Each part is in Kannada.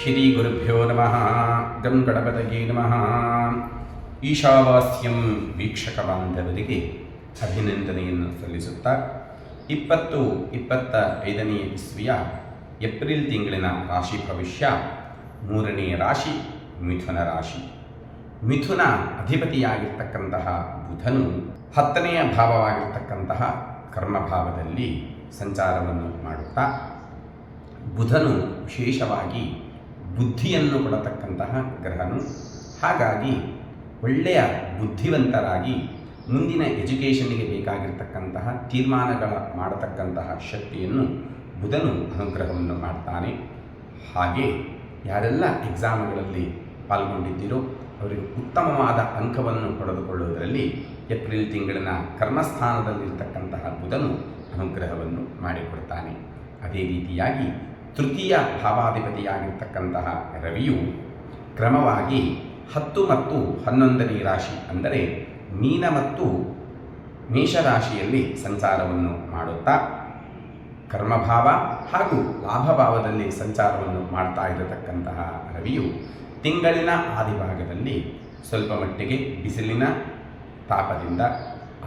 ಶ್ರೀ ಗುರುಭ್ಯೋ ನಮಃ ಗಂ ಗಣಪತಯೇ ನಮಃ ಈಶಾವಾಸ್ಯಂ ವೀಕ್ಷಕ ಬಾಂಧವರಿಗೆ ಅಭಿನಂದನೆಯನ್ನು ಸಲ್ಲಿಸುತ್ತಾ ಇಪ್ಪತ್ತು, ಇಪ್ಪತ್ತ ಐದನೇ ಇಸ್ವಿಯ ಏಪ್ರಿಲ್ ತಿಂಗಳಿನ ರಾಶಿ ಭವಿಷ್ಯ ಮೂರನೇ ರಾಶಿ ಮಿಥುನ ರಾಶಿ. ಮಿಥುನ ಅಧಿಪತಿಯಾಗಿರ್ತಕ್ಕಂತಹ ಬುಧನು ಹತ್ತನೆಯ ಭಾವವಾಗಿರ್ತಕ್ಕಂತಹ ಕರ್ಮಭಾವದಲ್ಲಿ ಸಂಚಾರವನ್ನು ಮಾಡುತ್ತಾ ಬುಧನು ವಿಶೇಷವಾಗಿ ಬುದ್ಧಿಯನ್ನು ಕೊಡತಕ್ಕಂತಹ ಗ್ರಹನು. ಹಾಗಾಗಿ ಒಳ್ಳೆಯ ಬುದ್ಧಿವಂತರಾಗಿ ಮುಂದಿನ ಎಜುಕೇಷನ್ಗೆ ಬೇಕಾಗಿರ್ತಕ್ಕಂತಹ ತೀರ್ಮಾನಗಳ ಮಾಡತಕ್ಕಂತಹ ಶಕ್ತಿಯನ್ನು ಬುಧನು ಅನುಗ್ರಹವನ್ನು ಮಾಡ್ತಾನೆ. ಹಾಗೆ ಯಾರೆಲ್ಲ ಎಕ್ಸಾಮ್ಗಳಲ್ಲಿ ಪಾಲ್ಗೊಂಡಿದ್ದೀರೋ ಅವರಿಗೆ ಉತ್ತಮವಾದ ಅಂಕವನ್ನು ಪಡೆದುಕೊಳ್ಳುವುದರಲ್ಲಿ ಏಪ್ರಿಲ್ ತಿಂಗಳಿನ ಕರ್ಮಸ್ಥಾನದಲ್ಲಿರ್ತಕ್ಕಂತಹ ಬುಧನು ಅನುಗ್ರಹವನ್ನು ಮಾಡಿಕೊಡ್ತಾನೆ. ಅದೇ ರೀತಿಯಾಗಿ ತೃತೀಯ ಭಾವಾಧಿಪತಿಯಾಗಿರ್ತಕ್ಕಂತಹ ರವಿಯು ಕ್ರಮವಾಗಿ ಹತ್ತು ಮತ್ತು ಹನ್ನೊಂದನೇ ರಾಶಿ ಅಂದರೆ ಮೀನ ಮತ್ತು ಮೇಷರಾಶಿಯಲ್ಲಿ ಸಂಚಾರವನ್ನು ಮಾಡುತ್ತಾ ಕರ್ಮಭಾವ ಹಾಗೂ ಲಾಭಭಾವದಲ್ಲಿ ಸಂಚಾರವನ್ನು ಮಾಡ್ತಾ ಇರತಕ್ಕಂತಹ ರವಿಯು ತಿಂಗಳಿನ ಆದಿಭಾಗದಲ್ಲಿ ಸ್ವಲ್ಪ ಮಟ್ಟಿಗೆ ಬಿಸಿಲಿನ ತಾಪದಿಂದ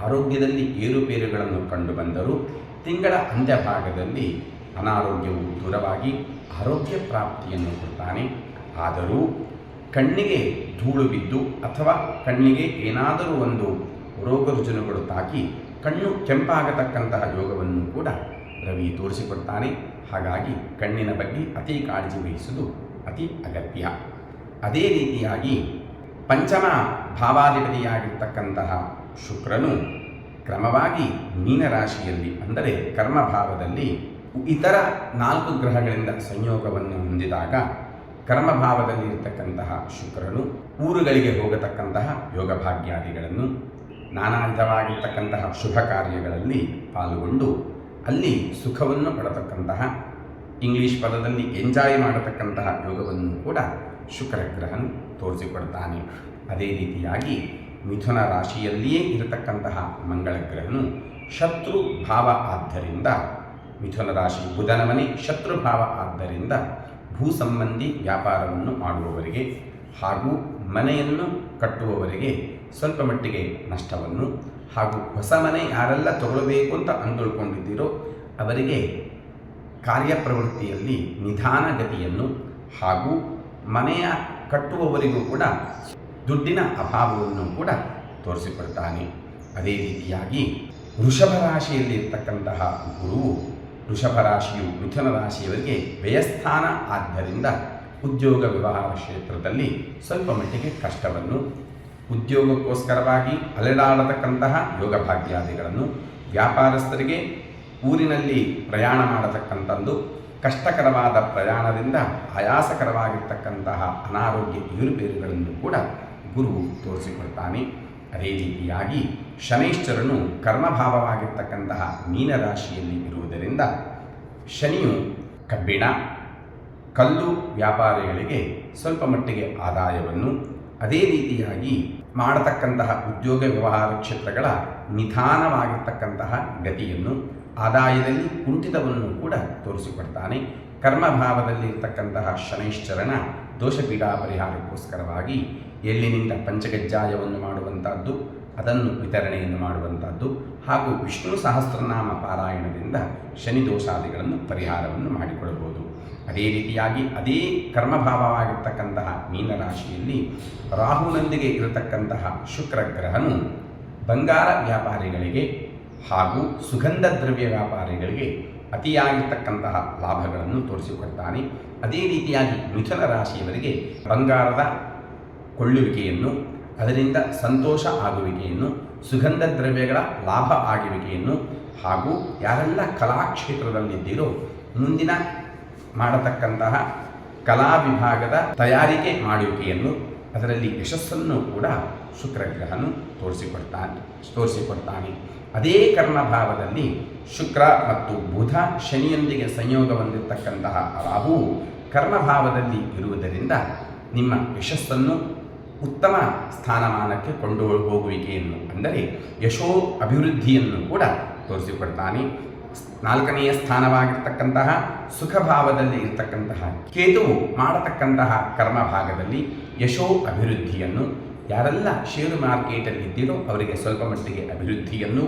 ಆರೋಗ್ಯದಲ್ಲಿ ಏರುಪೇರುಗಳನ್ನು ಕಂಡುಬಂದರೂ ತಿಂಗಳ ಅಂತ್ಯಭಾಗದಲ್ಲಿ ಅನಾರೋಗ್ಯವು ದೂರವಾಗಿ ಆರೋಗ್ಯ ಪ್ರಾಪ್ತಿಯನ್ನು ಕೊಡ್ತಾನೆ. ಆದರೂ ಕಣ್ಣಿಗೆ ಧೂಳು ಬಿದ್ದು ಅಥವಾ ಕಣ್ಣಿಗೆ ಏನಾದರೂ ಒಂದು ರೋಗ ರುಜಿನಗಳು ತಾಕಿ ಕಣ್ಣು ಕೆಂಪಾಗತಕ್ಕಂತಹ ಯೋಗವನ್ನು ಕೂಡ ರವಿ ತೋರಿಸಿಕೊಡ್ತಾನೆ. ಹಾಗಾಗಿ ಕಣ್ಣಿನ ಬಗ್ಗೆ ಅತಿ ಕಾಳಜಿ ವಹಿಸುವುದು ಅತಿ ಅಗತ್ಯ. ಅದೇ ರೀತಿಯಾಗಿ ಪಂಚಮ ಭಾವಾಧಿಪತಿಯಾಗಿರ್ತಕ್ಕಂತಹ ಶುಕ್ರನು ಕ್ರಮವಾಗಿ ಮೀನರಾಶಿಯಲ್ಲಿ ಅಂದರೆ ಕರ್ಮಭಾವದಲ್ಲಿ ಇತರ ನಾಲ್ಕು ಗ್ರಹಗಳಿಂದ ಸಂಯೋಗವನ್ನು ಹೊಂದಿದಾಗ ಕರ್ಮಭಾವದಲ್ಲಿ ಇರತಕ್ಕಂತಹ ಶುಕ್ರನು ಊರುಗಳಿಗೆ ಹೋಗತಕ್ಕಂತಹ ಯೋಗ ಭಾಗ್ಯಾದಿಗಳನ್ನು ಶುಭ ಕಾರ್ಯಗಳಲ್ಲಿ ಪಾಲ್ಗೊಂಡು ಅಲ್ಲಿ ಸುಖವನ್ನು ಪಡತಕ್ಕಂತಹ, ಇಂಗ್ಲಿಷ್ ಪದದಲ್ಲಿ ಎಂಜಾಯ್ ಮಾಡತಕ್ಕಂತಹ ಯೋಗವನ್ನು ಕೂಡ ಶುಕ್ರ ಗ್ರಹನು ತೋರಿಸಿಕೊಡ್ತಾನೆ. ಅದೇ ರೀತಿಯಾಗಿ ಮಿಥುನ ರಾಶಿಯಲ್ಲಿಯೇ ಇರತಕ್ಕಂತಹ ಮಂಗಳ ಗ್ರಹನು ಶತ್ರು ಭಾವ ಆದ್ದರಿಂದ ಮಿಥುನ ರಾಶಿ ಬುಧನ ಮನೆ ಶತ್ರುಭಾವ ಆದ್ದರಿಂದ ಭೂ ಸಂಬಂಧಿ ವ್ಯಾಪಾರವನ್ನು ಮಾಡುವವರಿಗೆ ಹಾಗೂ ಮನೆಯನ್ನು ಕಟ್ಟುವವರಿಗೆ ಸ್ವಲ್ಪ ಮಟ್ಟಿಗೆ ನಷ್ಟವನ್ನು ಹಾಗೂ ಹೊಸ ಮನೆ ಯಾರೆಲ್ಲ ತಗೊಳ್ಬೇಕು ಅಂತ ಅಂದುಕೊಂಡಿದ್ದೀರೋ ಅವರಿಗೆ ಕಾರ್ಯಪ್ರವೃತ್ತಿಯಲ್ಲಿ ನಿಧಾನಗತಿಯನ್ನು ಹಾಗೂ ಮನೆಯ ಕಟ್ಟುವವರಿಗೂ ಕೂಡ ದುಡ್ಡಿನ ಅಭಾವವನ್ನು ಕೂಡ ತೋರಿಸಿಕೊಡ್ತಾನೆ. ಅದೇ ರೀತಿಯಾಗಿ ವೃಷಭ ರಾಶಿಯಲ್ಲಿ ಇರ್ತಕ್ಕಂತಹ ಗುರುವು ವೃಷಭ ರಾಶಿಯು ಮಿಥುನ ರಾಶಿಯವರಿಗೆ ವ್ಯಯಸ್ಥಾನ ಆದ್ದರಿಂದ ಉದ್ಯೋಗ ವ್ಯವಹಾರ ಕ್ಷೇತ್ರದಲ್ಲಿ ಸ್ವಲ್ಪ ಮಟ್ಟಿಗೆ ಕಷ್ಟವನ್ನು ಉದ್ಯೋಗಕ್ಕೋಸ್ಕರವಾಗಿ ಅಲೆಡಾಡತಕ್ಕಂತಹ ಯೋಗ ಭಾಗ್ಯಾದಿಗಳನ್ನು ವ್ಯಾಪಾರಸ್ಥರಿಗೆ ಊರಿನಲ್ಲಿ ಪ್ರಯಾಣ ಮಾಡತಕ್ಕಂಥದ್ದು ಕಷ್ಟಕರವಾದ ಪ್ರಯಾಣದಿಂದ ಆಯಾಸಕರವಾಗಿರ್ತಕ್ಕಂತಹ ಅನಾರೋಗ್ಯ ಏರುಪೇರುಗಳನ್ನು ಕೂಡ ಗುರು ತೋರಿಸಿಕೊಡ್ತಾನೆ. ಅದೇ ರೀತಿಯಾಗಿ ಶನೈಶ್ಚರನು ಕರ್ಮಭಾವವಾಗಿರ್ತಕ್ಕಂತಹ ಮೀನರಾಶಿಯಲ್ಲಿ ಇರುವುದರಿಂದ ಶನಿಯು ಕಬ್ಬಿಣ, ಕಲ್ಲು ವ್ಯಾಪಾರಿಗಳಿಗೆ ಸ್ವಲ್ಪ ಮಟ್ಟಿಗೆ ಆದಾಯವನ್ನು ಅದೇ ರೀತಿಯಾಗಿ ಮಾಡತಕ್ಕಂತಹ ಉದ್ಯೋಗ ವ್ಯವಹಾರ ಕ್ಷೇತ್ರಗಳ ನಿಧಾನವಾಗಿರ್ತಕ್ಕಂತಹ ಗತಿಯನ್ನು ಆದಾಯದಲ್ಲಿ ಕುಂಠಿತವನ್ನು ಕೂಡ ತೋರಿಸಿಕೊಡ್ತಾನೆ. ಕರ್ಮಭಾವದಲ್ಲಿ ಇರ್ತಕ್ಕಂತಹ ಶನೈಶ್ಚರನ ದೋಷಪೀಡಾ ಪರಿಹಾರಕ್ಕೋಸ್ಕರವಾಗಿ ಎಳ್ಳಿನಿಂದ ಪಂಚಗಜ್ಜಾಯವನ್ನು ಮಾಡುವಂಥದ್ದು ಅದನ್ನು ವಿತರಣೆಯನ್ನು ಮಾಡುವಂಥದ್ದು. ಹಾಗೂ ವಿಷ್ಣು ಸಹಸ್ರನಾಮ ಪಾರಾಯಣದಿಂದ ಶನಿ ದೋಷಾದಿಗಳನ್ನು ಪರಿಹಾರವನ್ನು ಮಾಡಿಕೊಳ್ಳಬಹುದು ಅದೇ ರೀತಿಯಾಗಿ ಅದೇ ಕರ್ಮಭಾವವಾಗಿರ್ತಕ್ಕಂತಹ ಮೀನರಾಶಿಯಲ್ಲಿ ರಾಹುನೊಂದಿಗೆ ಇರತಕ್ಕಂತಹ ಶುಕ್ರ ಗ್ರಹನು ಬಂಗಾರ ವ್ಯಾಪಾರಿಗಳಿಗೆ ಹಾಗೂ ಸುಗಂಧ ದ್ರವ್ಯ ವ್ಯಾಪಾರಿಗಳಿಗೆ ಅತಿಯಾಗಿರ್ತಕ್ಕಂತಹ ಲಾಭಗಳನ್ನು ತೋರಿಸಿಕೊಡ್ತಾನೆ. ಅದೇ ರೀತಿಯಾಗಿ ಮಿಥುನ ರಾಶಿಯವರಿಗೆ ಬಂಗಾರದ ಕೊಳ್ಳುವಿಕೆಯನ್ನು ಅದರಿಂದ ಸಂತೋಷ ಆಗುವಿಕೆಯನ್ನು, ಸುಗಂಧ ದ್ರವ್ಯಗಳ ಲಾಭ ಆಗುವಿಕೆಯನ್ನು ಹಾಗೂ ಯಾರೆಲ್ಲ ಕಲಾಕ್ಷೇತ್ರದಲ್ಲಿದ್ದೀರೋ, ಮುಂದಿನ ಮಾಡತಕ್ಕಂತಹ ಕಲಾ ವಿಭಾಗದ ತಯಾರಿಕೆ ಮಾಡುವಿಕೆಯನ್ನು ಅದರಲ್ಲಿ ಯಶಸ್ಸನ್ನು ಕೂಡ ಶುಕ್ರಗ್ರಹನು ತೋರಿಸಿಕೊಡ್ತಾನೆ ತೋರಿಸಿಕೊಡ್ತಾನೆ. ಅದೇ ಕರ್ಮಭಾವದಲ್ಲಿ ಶುಕ್ರ ಮತ್ತು ಬುಧ ಶನಿಯೊಂದಿಗೆ ಸಂಯೋಗ ಹೊಂದಿರತಕ್ಕಂತಹ ರಾಹು ಕರ್ಮಭಾವದಲ್ಲಿ ಇರುವುದರಿಂದ ನಿಮ್ಮ ಯಶಸ್ಸನ್ನು ಉತ್ತಮ ಸ್ಥಾನಮಾನಕ್ಕೆ ಕೊಂಡು ಹೋಗುವಿಕೆಯನ್ನು ಅಂದರೆ ಯಶೋ ಅಭಿವೃದ್ಧಿಯನ್ನು ಕೂಡ ತೋರಿಸಿಕೊಡ್ತಾನೆ. ನಾಲ್ಕನೆಯ ಸ್ಥಾನವಾಗಿರ್ತಕ್ಕಂತಹ ಸುಖಭಾವದಲ್ಲಿ ಇರತಕ್ಕಂತಹ ಕೇತುವು ಮಾಡತಕ್ಕಂತಹ ಕರ್ಮ ಭಾಗದಲ್ಲಿ ಯಶೋ ಅಭಿವೃದ್ಧಿಯನ್ನು ಯಾರೆಲ್ಲ ಷೇರು ಮಾರ್ಕೆಟಲ್ಲಿ ಇದ್ದೀರೋ ಅವರಿಗೆ ಸ್ವಲ್ಪ ಮಟ್ಟಿಗೆ ಅಭಿವೃದ್ಧಿಯನ್ನು,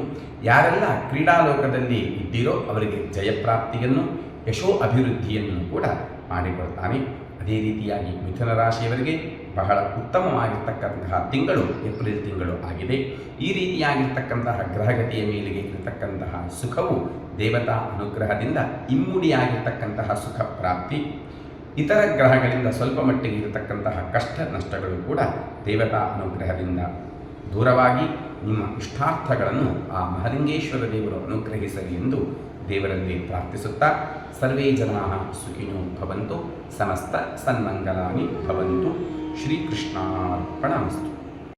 ಯಾರೆಲ್ಲ ಕ್ರೀಡಾಲೋಕದಲ್ಲಿ ಇದ್ದೀರೋ ಅವರಿಗೆ ಜಯಪ್ರಾಪ್ತಿಯನ್ನು, ಯಶೋ ಅಭಿವೃದ್ಧಿಯನ್ನು ಕೂಡ ಮಾಡಿಕೊಳ್ತಾನೆ ಅದೇ ರೀತಿಯಾಗಿ ಮಿಥುನ ರಾಶಿಯವರಿಗೆ ಬಹಳ ಉತ್ತಮವಾಗಿರ್ತಕ್ಕಂತಹ ತಿಂಗಳು, ಏಪ್ರಿಲ್ ತಿಂಗಳು ಆಗಿದೆ. ಈ ರೀತಿಯಾಗಿರ್ತಕ್ಕಂತಹ ಗ್ರಹಗತಿಯ ಮೇಲೆಗೆ ಇರತಕ್ಕಂತಹ ಸುಖವು ದೇವತಾ ಅನುಗ್ರಹದಿಂದ ಇಮ್ಮುಡಿಯಾಗಿರ್ತಕ್ಕಂತಹ ಸುಖ ಪ್ರಾಪ್ತಿ. ಇತರ ಗ್ರಹಗಳಿಂದ ಸ್ವಲ್ಪ ಮಟ್ಟಿಗೆ ಇರತಕ್ಕಂತಹ ಕಷ್ಟ ನಷ್ಟಗಳು ಕೂಡ ದೇವತಾ ಅನುಗ್ರಹದಿಂದ ದೂರವಾಗಿ ನಿಮ್ಮ ಇಷ್ಟಾರ್ಥಗಳನ್ನು ಆ ಮಹಲಿಂಗೇಶ್ವರ ದೇವರು ಅನುಗ್ರಹಿಸಲಿ ಎಂದು ದೇವರಲ್ಲಿ ಪ್ರಾರ್ಥಿಸುತ್ತಾ, ಸರ್ವೇ ಜನಾ ಸುಖಿನೋ ಭವಂತು, ಸಮಸ್ತ ಸನ್ಮಂಗಲಾನಿ ಭವಂತು, ಶ್ರೀಕೃಷ್ಣಾರ್ಪಣಮಸ್ತು.